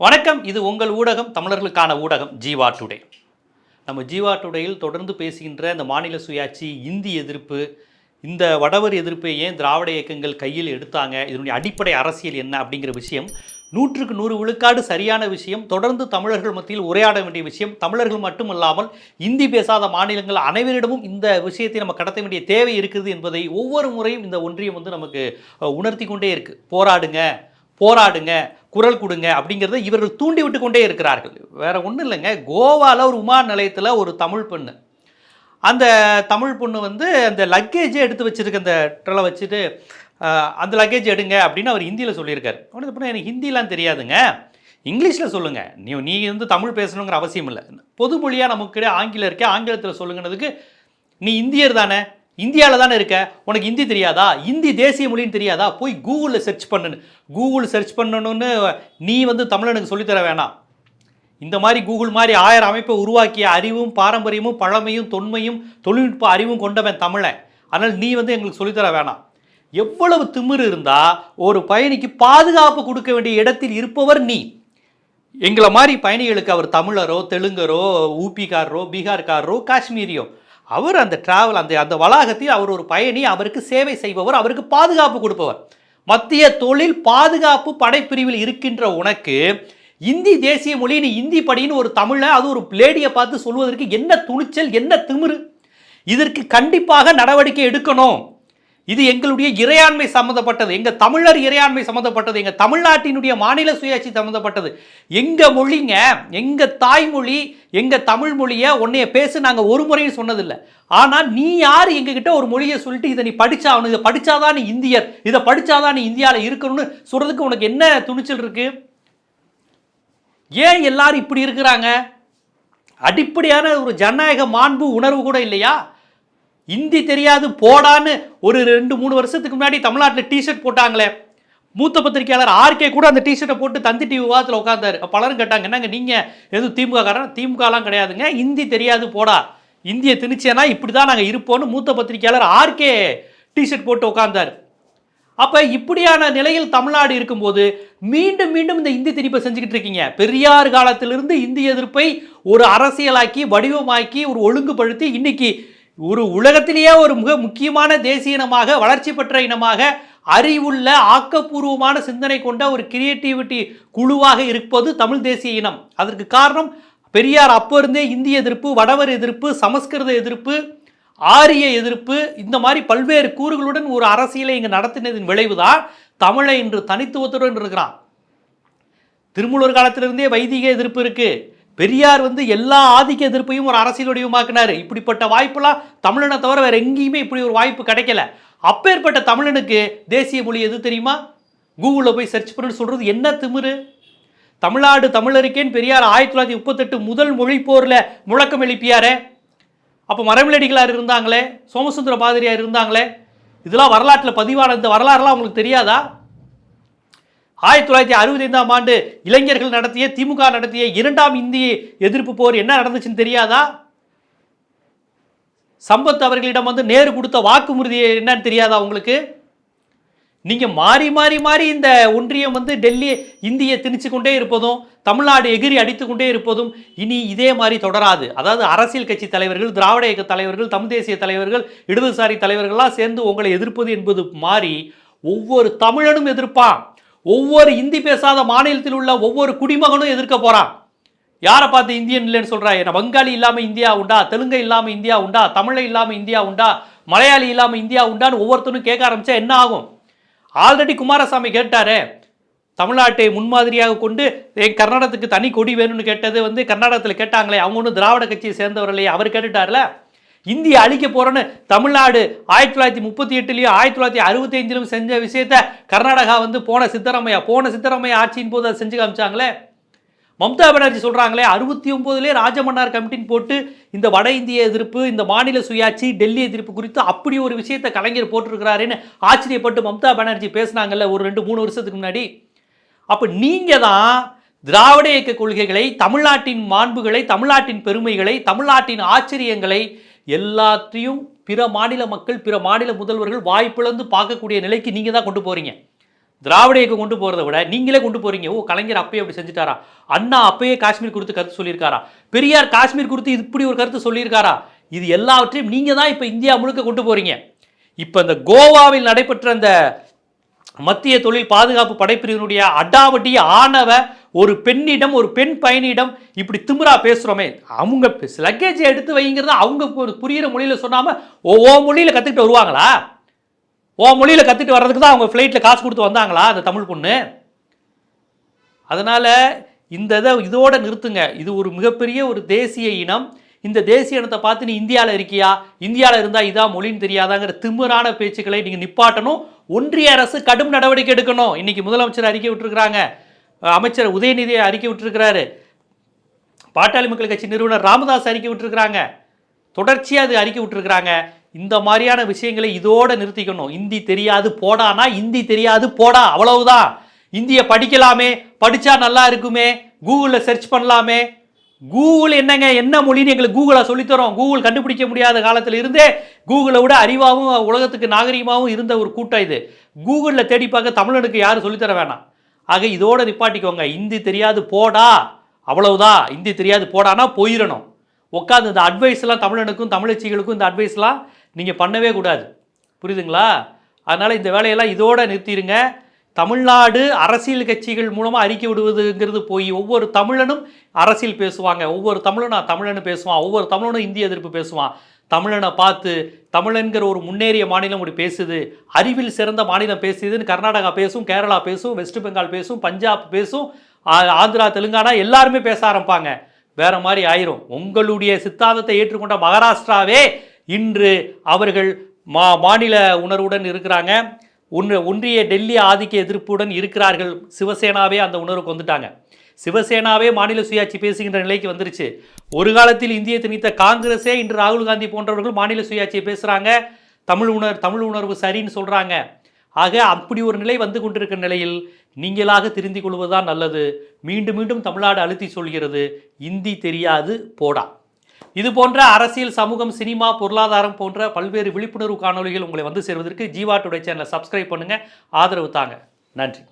வணக்கம் இது உங்கள் ஊடகம் தமிழர்களுக்கான ஊடகம் ஜீவா டுடே. நம்ம ஜீவா டுடேயில் தொடர்ந்து பேசுகின்ற இந்த மாநில சுயாட்சி இந்தி எதிர்ப்பு இந்த வடவர் எதிர்ப்பை ஏன் திராவிட இயக்கங்கள் கையில் எடுத்தாங்க இதனுடைய அடிப்படை அரசியல் என்ன அப்படிங்கிற விஷயம் நூற்றுக்கு நூறு விழுக்காடு சரியான விஷயம் தொடர்ந்து தமிழர்கள் மத்தியில் உரையாட வேண்டிய விஷயம் தமிழர்கள் மட்டுமல்லாமல் இந்தி பேசாத மாநிலங்கள் அனைவரிடமும் இந்த விஷயத்தை நம்ம கடத்த வேண்டிய தேவை இருக்குது என்பதை ஒவ்வொரு முறையும் இந்த ஒன்றியம் வந்து நமக்கு உணர்த்தி கொண்டே இருக்குது போராடுங்க போராடுங்க குரல் கொடுங்க அப்படிங்கிறத இவர்கள் தூண்டி விட்டு கொண்டே இருக்கிறார்கள். வேற ஒன்றும் இல்லைங்க. கோவாவில் ஒரு விமான நிலையத்தில் ஒரு தமிழ் பெண்ணு. அந்த தமிழ் பொண்ணு வந்து அந்த லக்கேஜை எடுத்து வச்சுருக்க அந்த ட்ரெலை வச்சுட்டு அந்த லக்கேஜ் எடுங்க அப்படின்னு அவர் ஹிந்தியில் சொல்லியிருக்காரு. உடனே எனக்கு ஹிந்திலாம் தெரியாதுங்க. இங்கிலீஷில் சொல்லுங்கள் நீ நீ வந்து தமிழ் பேசணுங்கிற அவசியம் இல்லை பொதுமொழியாக நமக்கு ஆங்கிலம் இருக்கே ஆங்கிலத்தில் சொல்லுங்கிறதுக்கு நீ இந்தியர் தானே. இந்தியாவில் தானே இருக்க? உனக்கு ஹிந்தி தெரியாதா? இந்தி தேசிய மொழின்னு தெரியாதா? போய் கூகுளில் சர்ச் பண்ணுன்னு. கூகுள் சர்ச் பண்ணணும்னு நீ வந்து தமிழனுக்கு சொல்லித்தர வேணாம். இந்த மாதிரி கூகுள் மாதிரி ஆயிரம் அமைப்பை உருவாக்கிய அறிவும் பாரம்பரியமும் பழமையும் தொன்மையும் தொழில்நுட்ப அறிவும் கொண்டவன் தமிழன். அதனால் நீ வந்து எங்களுக்கு சொல்லித்தர வேணாம். எவ்வளவு திமிரு இருந்தால் ஒரு பயணிக்கு பாதுகாப்பு கொடுக்க வேண்டிய இடத்தில் இருப்பவர் நீ. எங்களை மாதிரி பயணிகளுக்கு அவர் தமிழரோ தெலுங்கரோ ஊபிக்காரரோ பீகார்காரரோ காஷ்மீரியோ அவர் அந்த டிராவல் அந்த அந்த வளாகத்தில் அவர் ஒரு பயணி அவருக்கு சேவை செய்பவர் அவருக்கு பாதுகாப்பு கொடுப்பவர். மத்திய தொழில் பாதுகாப்பு படைப்பிரிவில் இருக்கின்ற உனக்கு இந்தி தேசிய மொழி நீ இந்தி படின்னு ஒரு தமிழை அது ஒரு லேடியை பார்த்து சொல்வதற்கு என்ன துணிச்சல் என்ன திமிரு? இதற்கு கண்டிப்பாக நடவடிக்கை எடுக்கணும். இது எங்களுடைய இறையாண்மை சம்மந்தப்பட்டது. எங்க தமிழர் இறையாண்மை சம்மந்தப்பட்டது. எங்க தமிழ்நாட்டினுடைய மாநில சுயாட்சி சம்மந்தப்பட்டது. எங்க மொழிங்க எங்க தாய்மொழி எங்க தமிழ் மொழியை உன்னைய பேசு நாங்க ஒரு முறையும் சொன்னதில்லை. ஆனா நீ யார் எங்ககிட்ட ஒரு மொழியை சொல்லிட்டு இதை நீ படிச்சாகணும்? இதை படிச்சாதான் நீ இந்தியர். இதை படிச்சாதான் நீ இந்தியாவில் இருக்கணும்னு சொல்றதுக்கு உனக்கு என்ன துணிச்சல் இருக்கு? ஏன் எல்லாரும் இப்படி இருக்கிறாங்க? அடிப்படையான ஒரு ஜனநாயக மாண்பு உணர்வு கூட இல்லையா? இந்தி தெரியாது போடான்னு ஒரு ரெண்டு மூணு வருஷத்துக்கு முன்னாடி தமிழ்நாட்டில் டிஷர்ட் போட்டாங்களே. மூத்த பத்திரிகையாளர் ஆர்கே கூட அந்த டிஷர்ட்டை போட்டு தந்தி டிவி விவாதத்தில் உட்காந்தாரு பலரும் கேட்டாங்க என்னங்க நீங்கள் எதுவும் திமுக காரன்? திமுகலாம் கிடையாதுங்க. இந்தி தெரியாது போடா. இந்திய திணிச்சேனா இப்படி தான் நாங்கள் இருப்போம்னு மூத்த பத்திரிகையாளர் ஆர்கே டிஷர்ட் போட்டு உட்காந்தார் அப்போ இப்படியான நிலையில் தமிழ்நாடு இருக்கும்போது மீண்டும் மீண்டும் இந்த இந்தி திணிப்பை செஞ்சுக்கிட்டு இருக்கீங்க. பெரியார் காலத்திலிருந்து இந்தி எதிர்ப்பை ஒரு அரசியலாக்கி வடிவமாக்கி ஒரு ஒழுங்குபடுத்தி இன்னைக்கு ஒரு உலகத்திலேயே ஒரு மிக முக்கியமான தேசிய இனமாக வளர்ச்சி பெற்ற இனமாக அறிவுள்ள ஆக்கப்பூர்வமான சிந்தனை கொண்ட ஒரு கிரியேட்டிவிட்டி குழுவாக இருப்பது தமிழ் தேசிய இனம். அதற்கு காரணம் பெரியார் அப்போ இருந்தே இந்திய எதிர்ப்பு வடவர் எதிர்ப்பு சமஸ்கிருத எதிர்ப்பு ஆரிய எதிர்ப்பு இந்த மாதிரி பல்வேறு கூறுகளுடன் ஒரு அரசியலை இங்கு நடத்தினதின் விளைவுதான் தமிழை இன்று தனித்துவத்துடன் இருக்கிறான் திருமூலர் காலத்திலிருந்தே வைதிக எதிர்ப்பு இருக்குது பெரியார் வந்து எல்லா ஆதிக்க எதிர்ப்பையும் ஒரு அரசியல் வடிவமாக்கினார். இப்படிப்பட்ட வாய்ப்பெல்லாம் தமிழனை தவிர வேற எங்கேயுமே இப்படி ஒரு வாய்ப்பு கிடைக்கல. அப்பேற்பட்ட தமிழனுக்கு தேசிய மொழி எது தெரியுமா? கூகுளில் போய் சர்ச் பண்ணுன்னு சொல்கிறது என்ன திமிரு? தமிழ்நாடு தமிழருக்கேன் பெரியார் ஆயிரத்தி தொள்ளாயிரத்தி முப்பத்தெட்டு முதல் மொழி போரில் முழக்கம் எழுப்பியாரே. அப்போ மரமிலடிகளார் இருந்தாங்களே சோமசுந்தர பாதிரியார் இருந்தாங்களே இதெல்லாம் வரலாற்றில் பதிவான இந்த வரலாறுலாம் உங்களுக்கு தெரியாதா? ஆயிரத்தி தொள்ளாயிரத்தி அறுபத்தி ஐந்தாம் ஆண்டு இளைஞர்கள் நடத்திய திமுக நடத்திய இரண்டாம் இந்திய எதிர்ப்பு போர் என்ன நடந்துச்சுன்னு தெரியாதா? சம்பத் அவர்களிடம் வந்து நேரு கொடுத்த வாக்குறுதி என்னன்னு தெரியாதா உங்களுக்கு? நீங்க மாறி மாறி மாறி இந்த ஒன்றியம் வந்து டெல்லி இந்தியை திணிச்சு கொண்டே இருப்பதும் தமிழ்நாடு எகிரி அடித்து கொண்டே இருப்பதும் இனி இதே மாதிரி தொடராது. அதாவது அரசியல் கட்சி தலைவர்கள் திராவிட இயக்க தலைவர்கள் தமிழ் தேசிய தலைவர்கள் இடதுசாரி தலைவர்கள்லாம் சேர்ந்து உங்களை எதிர்ப்பது என்பது மாறி ஒவ்வொரு தமிழனும் எதிர்ப்பான். ஒவ்வொரு இந்தி பேசாத மாநிலத்தில் உள்ள ஒவ்வொரு குடிமகனும் எதிர்க்க போகிறான் யாரை பார்த்து இந்தியன் இல்லைன்னு சொல்கிறா என்ன வங்காளி இல்லாமல் இந்தியா உண்டா? தெலுங்கு இல்லாமல் இந்தியா உண்டா? தமிழை இல்லாமல் இந்தியா உண்டா? மலையாளி இல்லாமல் இந்தியா உண்டான்னு ஒவ்வொருத்தனும் கேட்க ஆரம்பித்தா என்ன ஆகும்? ஆல்ரெடி குமாரசாமி கேட்டாரே தமிழ்நாட்டை முன்மாதிரியாக கொண்டு என் கர்நாடகத்துக்கு தனி கொடி வேணும்னு கேட்டது வந்து கர்நாடகத்தில் கேட்டாங்களே அவங்க ஒன்றும் திராவிட கட்சியை சேர்ந்தவர்களே அவர் கேட்டுட்டார்ல இந்திய அழிக்க போகிறோன்னு தமிழ்நாடு ஆயிரத்தி தொள்ளாயிரத்தி முப்பத்தி எட்டுலேயும் ஆயிரத்தி தொள்ளாயிரத்தி அறுபத்தஞ்சிலும் செஞ்ச விஷயத்த கர்நாடகா வந்து போன சித்தராமையா போன சித்தராமையா ஆட்சியின் போது அதை செஞ்சு காமிச்சாங்களே? மம்தா பானர்ஜி சொல்கிறாங்களே அறுபத்தி ஒம்போதுலேயே ராஜமன்னார் கமிட்டின்னு போட்டு இந்த வட இந்திய எதிர்ப்பு இந்த மாநில சுயாட்சி டெல்லி எதிர்ப்பு குறித்து அப்படி ஒரு விஷயத்தை கலைஞர் போட்டிருக்கிறாருன்னு ஆச்சரியப்பட்டு மம்தா பானர்ஜி பேசுனாங்கல்ல ஒரு ரெண்டு மூணு வருஷத்துக்கு முன்னாடி. அப்போ நீங்கள் தான் திராவிட இயக்க கொள்கைகளை தமிழ்நாட்டின் மாண்புகளை தமிழ்நாட்டின் பெருமைகளை தமிழ்நாட்டின் ஆச்சரியங்களை எல்லாத்தையும் பிற மாநில மக்கள் பிற மாநில முதல்வர்கள் வாய்ப்பிழந்து பார்க்கக்கூடிய நிலைக்கு நீங்கள் தான் கொண்டு போகிறீங்க திராவிட இயக்கம் கொண்டு போகிறத விட நீங்களே கொண்டு போகிறீங்க ஓ கலைஞர் அப்பயே அப்படி செஞ்சுட்டாரா? அண்ணா அப்பயே காஷ்மீர் குறித்து கருத்து சொல்லியிருக்காரா? பெரியார் காஷ்மீர் குறித்து இப்படி ஒரு கருத்து சொல்லியிருக்காரா? இது எல்லாவற்றையும் நீங்கள் தான் இப்போ இந்தியா முழுக்க கொண்டு போகிறீங்க இப்போ இந்த கோவாவில் நடைபெற்ற அந்த மத்திய தொழில் பாதுகாப்பு படைப்பிரிவினுடைய அடாவடி ஆணவ ஒரு பெண்ணிடம் ஒரு பெண் பயணியிடம் இப்படி திமிரா பேசுகிறோமே அவங்க லக்கேஜை எடுத்து வைங்கிறத அவங்க புரிகிற மொழியில் சொன்னாமல் ஓ ஓ மொழியில் கற்றுக்கிட்டு வருவாங்களா? ஓ மொழியில் கற்றுட்டு வர்றதுக்கு தான் அவங்க ஃப்ளைட்டில் காசு கொடுத்து வந்தாங்களா அந்த தமிழ் பொண்ணு? அதனால் இந்த இதை இதோட நிறுத்துங்க. இது ஒரு மிகப்பெரிய ஒரு தேசிய இனம். இந்த தேசிய இனத்தை பார்த்து நீ இந்தியாவில் இருக்கியா? இந்தியாவில் இருந்தால் இதான் மொழின்னு தெரியாதாங்கிற திமிரான பேச்சுக்களை நீங்கள் நிப்பாட்டணும். ஒன்றிய அரசு கடும் நடவடிக்கை எடுக்கணும். இன்றைக்கி முதலமைச்சர் அறிக்கை விட்டுருக்குறாங்க. அமைச்சர் உதயநிதி அறிக்கை விட்டுருக்கிறாரு. பாட்டாளி மக்கள் கட்சி நிறுவனர் ராமதாஸ் அறிக்கை விட்டுருக்கிறாங்க. தொடர்ச்சியாக அது அறிக்கை விட்டுருக்கிறாங்க. இந்த மாதிரியான விஷயங்களை இதோட நிறுத்திக்கணும். இந்தி தெரியாது போடானா இந்தி தெரியாது போடா. அவ்வளவுதான். இந்தியை படிக்கலாமே. படித்தா நல்லா இருக்குமே. கூகுளில் சர்ச் பண்ணலாமே. கூகுள் என்னங்க? என்ன மொழின்னு எங்களுக்கு கூகுளை சொல்லித்தரோம். கூகுள் கண்டுபிடிக்க முடியாத காலத்தில் இருந்தே கூகுளை விட அறிவாகவும் உலகத்துக்கு நாகரிகமாகவும் இருந்த ஒரு கூட்டம் இது. கூகுளில் தேடி பார்க்க தமிழனுக்கு யாரும் சொல்லித்தர வேணாம். ஆக இதோட நிப்பாட்டிக்கோங்க. இந்தி தெரியாது போடா. அவ்வளவுதான் இந்தி தெரியாது போடானா போயிடணும் உட்காந்து இந்த அட்வைஸ்லாம் தமிழனுக்கும் தமிழச்சிகளுக்கும் இந்த அட்வைஸ்லாம் நீங்கள் பண்ணவே கூடாது. புரியுதுங்களா? அதனால் இந்த வேலையெல்லாம் இதோட நிறுத்திடுங்க தமிழ்நாடு அரசியல் கட்சிகள் மூலமாக அறிக்கை விடுவதுங்கிறது போய் ஒவ்வொரு தமிழனும் அரசியல் பேசுவாங்க. ஒவ்வொரு தமிழனும் தமிழனு பேசுவான். ஒவ்வொரு தமிழனும் இந்திய எதிர்ப்பு பேசுவான். தமிழனை பார்த்து தமிழன்கிற ஒரு முன்னேறிய மாநிலம் இப்படி பேசுது. அறிவில் சிறந்த மாநிலம் பேசுதுன்னு கர்நாடகா பேசும் கேரளா பேசும் வெஸ்ட் பெங்கால் பேசும் பஞ்சாப் பேசும் ஆ- ஆந்திரா தெலுங்கானா எல்லாருமே பேச ஆரம்பிப்பாங்க. வேற மாதிரி ஆயிரும். உங்களுடைய சித்தாந்தத்தை ஏற்றுக்கொண்ட மகாராஷ்டிராவே இன்று அவர்கள் மா மாநில உணர்வுடன் இருக்கிறாங்க. ஒன்று ஒன்றிய டெல்லி ஆதிக்க எதிர்ப்புடன் இருக்கிறார்கள். சிவசேனாவே அந்த உணர்வுக்கு வந்துட்டாங்க. சிவசேனாவே மாநில சுயாட்சி பேசுகின்ற நிலைக்கு வந்துருச்சு. ஒரு காலத்தில் இந்திய திணித்த காங்கிரஸே இன்று ராகுல் காந்தி போன்றவர்கள் மாநில சுயாட்சியை பேசுகிறாங்க தமிழ் உணர் தமிழ் உணர்வு சரின்னு சொல்கிறாங்க ஆக அப்படி ஒரு நிலை வந்து கொண்டிருக்கிற நிலையில் நீங்களாக திருந்திக் கொள்வதுதான் நல்லது. மீண்டும் மீண்டும் தமிழ்நாடு அழுத்தி சொல்கிறது இந்தி தெரியாது போடா. இது போன்ற அரசியல் சமூகம் சினிமா பொருளாதாரம் போன்ற பல்வேறு விழிப்புணர்வு காணொளிகள் உங்களை வந்து சேர்வதற்கு ஜீவா டுடே சேனலை சப்ஸ்கிரைப் பண்ணுங்க. ஆதரவு தாங்க. நன்றி.